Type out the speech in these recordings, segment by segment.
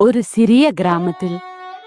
ஒரு சிறிய கிராமத்தில்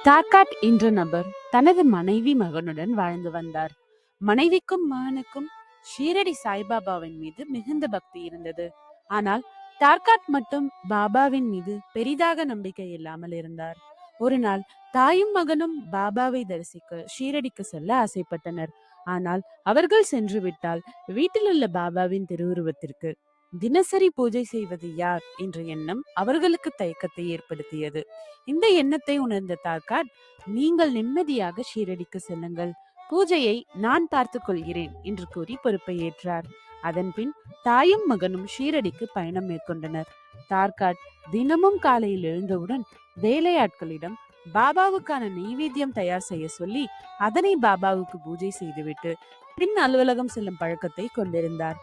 தார்காட் என்ற நபர் தனது மனைவி மகனுடன் வாழ்ந்து வந்தார். மனைவிக்கும் மகனுக்கும் ஷீரடி சாய்பாபாவின் மீது மிகுந்த பக்தி இருந்தது. ஆனால் தார்காட் மட்டும் பாபாவின் மீது பெரிதாக நம்பிக்கை இல்லாமல் இருந்தார். ஒரு நாள் தாயும் மகனும் பாபாவை தரிசிக்க ஷீரடிக்கு செல்ல ஆசைப்பட்டனர். ஆனால் அவர்கள் சென்று விட்டால் வீட்டிலுள்ள பாபாவின் திருவுருவத்திற்கு தினசரி பூஜை செய்வது யார்? என்ற எண்ணம் அவர்களுக்கு தயக்கத்தை ஏற்படுத்தியது. இந்த எண்ணத்தை உணர்ந்த தார்காட் நீங்கள் நிம்மதியாக ஷீரடிக்கு செல்லுங்கள். பூஜையை நான் பார்த்துக் கொள்கிறேன் என்று கூறி பொறுப்பை ஏற்றார். அதன்பின் தாயும் மகனும் ஷீரடிக்கு பயணம் மேற்கொண்டனர். தார்காட் தினமும் காலையில் எழுந்தவுடன் வேலையாட்களிடம் பாபாவுக்கான நெய்வேத்தியம் தயார் செய்ய சொல்லி அதனை பாபாவுக்கு பூஜை செய்துவிட்டு பின் அலுவலகம் செல்லும் பழக்கத்தை கொண்டிருந்தார்.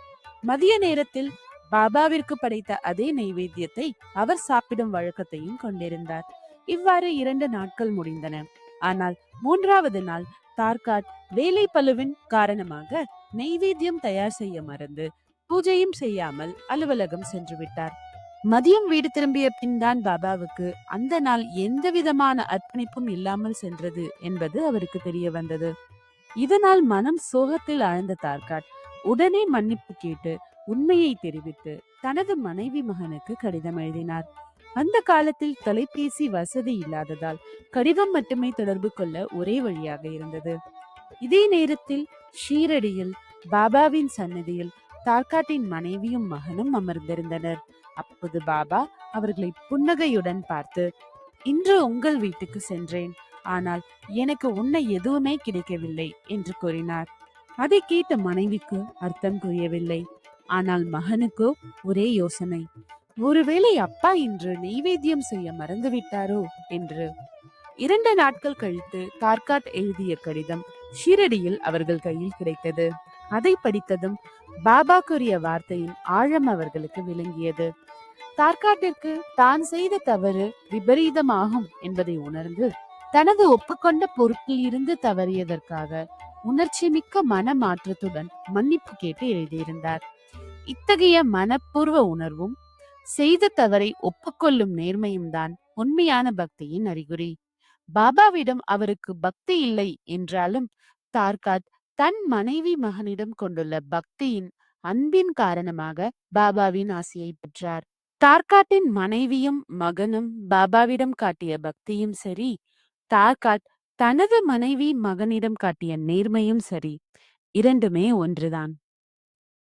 மதிய நேரத்தில் பாபாவிற்கு படைத்த அதே நெய்வேத்தியத்தை அவர் சாப்பிடும் வழக்கத்தையும் கொண்டிருந்தார். இவ்வாறு இரண்டு நாட்கள் முடிந்தன. ஆனால் மூன்றாவது நாள் தார்காட் வேலை பழுவின் காரணமாக நெய்வேத்தியம் தயார் செய்ய மறந்து பூஜையும் செய்யாமல் அலுவலகம் சென்று விட்டார். மதியம் வீடு திரும்பிய பின் தான் பாபாவுக்கு அந்த நாள் எந்த விதமான அர்ப்பணிப்பும் இல்லாமல் சென்றது என்பது அவருக்கு தெரிய வந்தது. இதனால் மனம் சோகத்தில் ஆழ்ந்த தார்காட் உடனே மன்னிப்பு கேட்டு உண்மையை தெரிவித்து தனது மனைவி மகனுக்கு கடிதம் எழுதினார். அந்த காலத்தில் தொலைபேசி வசதி இல்லாததால் கடிதம் மட்டுமே தொடர்பு கொள்ள ஒரே வழியாக இருந்தது. இதே நேரத்தில் ஷீரடியில் பாபாவின் சன்னதியில் தார்காட்டின் மனைவியும் மகனும் அமர்ந்திருந்தனர். அப்போது பாபா அவர்களை புன்னகையுடன் பார்த்து இன்று உங்கள் வீட்டுக்கு சென்றேன். ஆனால் எனக்கு உன்னை எதுவுமே கிடைக்கவில்லை என்று கூறினார். அதை கேட்ட மனைவிக்கு அர்த்தம் புரியவில்லை. ஆனால் மகனுக்கோ ஒரே யோசனை. ஒருவேளை அப்பா இன்று நெய்வேத்தியம் செய்ய மறந்துவிட்டாரோ என்று. இரண்டு நாட்கள் கழித்து கார்காட் எழுதிய கடிதம் ஷீரடியில் அவர்கள் கையில் கிடைத்தது. அதை படித்ததும் பாபா கூறிய வார்த்தையின் ஆழம் அவர்களுக்கு விளங்கியது. தார்காட்டிற்கு தான் செய்த தவறு விபரீதமாகும் என்பதை உணர்ந்து தனது ஒப்புக்கொண்ட பொறுப்பில் இருந்து தவறியதற்காக உணர்ச்சி மிக்க மன மாற்றத்துடன் மன்னிப்பு கேட்டு எழுதியிருந்தார். இத்தகைய மனப்பூர்வ உணர்வும் செய்த தவறை ஒப்புக்கொள்ளும் நேர்மையும் தான் உண்மையான பக்தியின் அறிகுறி. பாபாவிடம் அவருக்கு பக்தி இல்லை என்றாலும் தார்காத் தன் மனைவி மகனிடம் கொண்டுள்ள பக்தியின் அன்பின் காரணமாக பாபாவின் ஆசையை பெற்றார். தார்காட்டின் மனைவியும் மகனும் பாபாவிடம் காட்டிய பக்தியும் சரி தார்காட் தனது மனைவி மகனிடம் காட்டிய நேர்மையும் சரி இரண்டுமே ஒன்றுதான்.